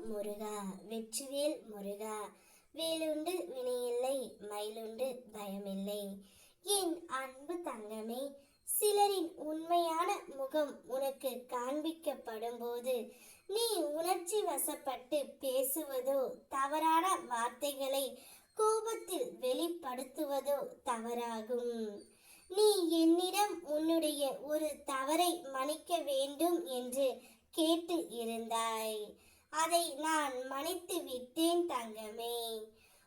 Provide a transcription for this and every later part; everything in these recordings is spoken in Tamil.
முருகா வெற்றிவேல் முருகா வேலுண்டு வினையில்லை மயிலுண்டு பயமில்லை. என் அன்பு தங்கமே சிலரின் உண்மையான முகம் உனக்கு காண்பிக்கப்படும் போது நீ உணர்ச்சி வசப்பட்டு பேசுவதோ தவறான வார்த்தைகளை கோபத்தில் வெளிப்படுத்துவதோ தவறாகும். நீ என்னிடம் உன்னுடைய ஒரு தவறை மன்னிக்க வேண்டும் என்று கேட்டு இருந்தாய். அதை நான் மன்னித்து விட்டேன் தங்கமே.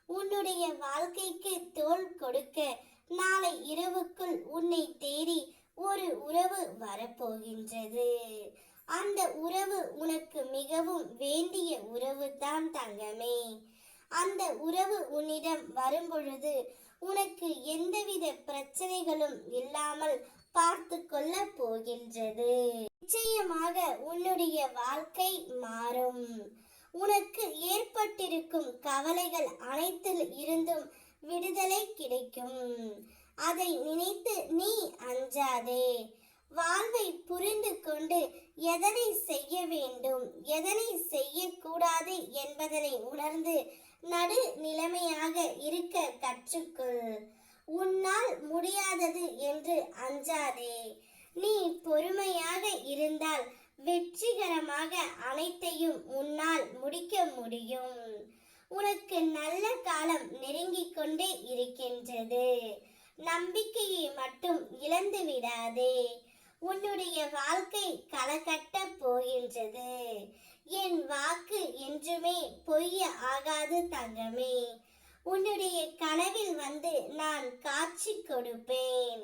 உன்னுடைய வாழ்க்கைக்கு தோல் கொடுக்க நாளை இரவுக்குள் உன்னை தேடி ஒரு உறவு வரப்போகின்றது. அந்த உறவு உனக்கு மிகவும் வேண்டிய உறவு தான் தங்கமே. அந்த உறவு உன்னிடம் வரும்பொழுது உனக்கு எந்தவித பிரச்சனைகளும் இல்லாமல் பார்த்து கொள்ள போகின்றது. நிச்சயமாக உன்னுடைய வாழ்க்கை மாறும். உனக்கு ஏற்பட்டிருக்கும் கவலைகள் அனைத்தில் இருந்தும் விடுதலை கிடைக்கும். அதை நினைத்து நீ அஞ்சாதே. வாழ்வை புரிந்து கொண்டு எதனை செய்ய வேண்டும் எதனை செய்யக்கூடாது என்பதனை உணர்ந்து நடு நிலைமையாக இருக்க கற்றுக்கொள். உன்னால் முடியாதது என்று அஞ்சாதே. நீ பொறுமையாக இருந்தால் வெற்றிகரமாக அனைத்தையும் உன்னால் முடிக்க முடியும். உனக்கு நல்ல காலம் நெருங்கிக் கொண்டே இருக்கின்றது. நம்பிக்கையை மட்டும் இழந்து விடாதே. உன்னுடைய வாழ்க்கை களகட்ட போகின்றது. என் வாக்கு என்றுமே பொய்ய ஆகாது தங்கமே. உன்னுடைய கனவில் வந்து நான் காட்சி கொடுப்பேன்.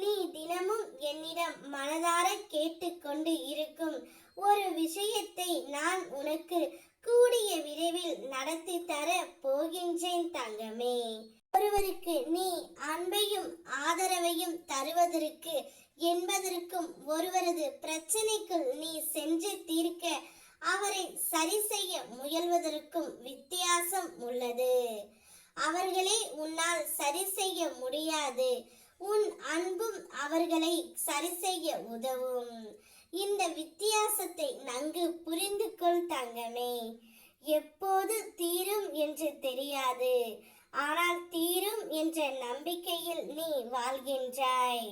நீ தினமும் என்னிடம் மனதார கேட்டுக்கொண்டு இருக்கும் ஒரு விஷயத்தை நான் உனக்கு கூடிய விரைவில் நடத்தி தர போகின்றேன் தங்கமே. ஒருவருக்கு நீ அன்பையும் ஆதரவையும் தருவதற்கு என்பதற்கும் ஒருவரது பிரச்சனைக்குள் நீ சென்று தீர்க்க அவரை சரி செய்ய முயல்வதற்கும் வித்தியாசம் உள்ளது. அவர்களை உன்னால் சரி செய்ய முடியாது. உன் அன்பும் அவர்களை சரி செய்ய உதவும். இந்த வித்தியாசத்தை நன்கு புரிந்து கொள் தங்கமே. எப்போது தீரும் என்று தெரியாது. ஆனால் தீரும் என்ற நம்பிக்கையில் நீ வாழ்கின்றாய்.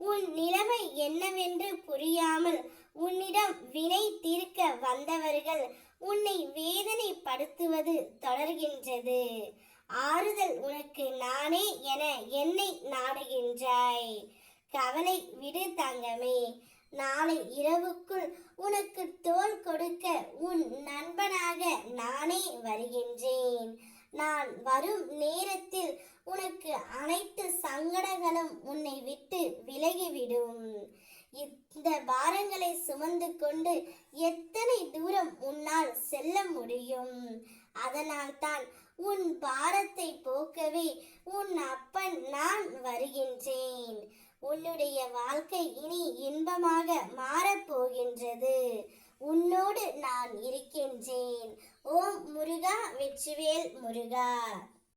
உன் நிலைமை என்னவென்று புரியாமல் உன்னிடம் வினை தீர்க்க வந்தவர்கள் உன்னை வேதனைப்படுத்துவது தொடர்கின்றது. ஆறுதல் உனக்கு நானே என என்னை நாடுகின்றாய். கவலை விடு தங்கமே நாளை இரவுக்குள் உனக்கு தோல் கொடுக்க உன் நண்பனாக நானே வருகின்றேன். நான் வரும் நேரத்தில் உனக்கு அனைத்து சங்கடங்களும் உன்னை விட்டு விலகிவிடும். இந்த பாரங்களை சுமந்து கொண்டு எத்தனை தூரம் உன் செல்ல முடியும். அதனால் தான் உன் பாரத்தை போக்கவே உன் அப்பன் நான் வருகின்றேன். உன்னுடைய வாழ்க்கை இனி இன்பமாக மாறப்போகின்றது. உன்னோடு நான் இருக்கின்றேன். ஓம் முருகா வெற்றிவேல் முருகா.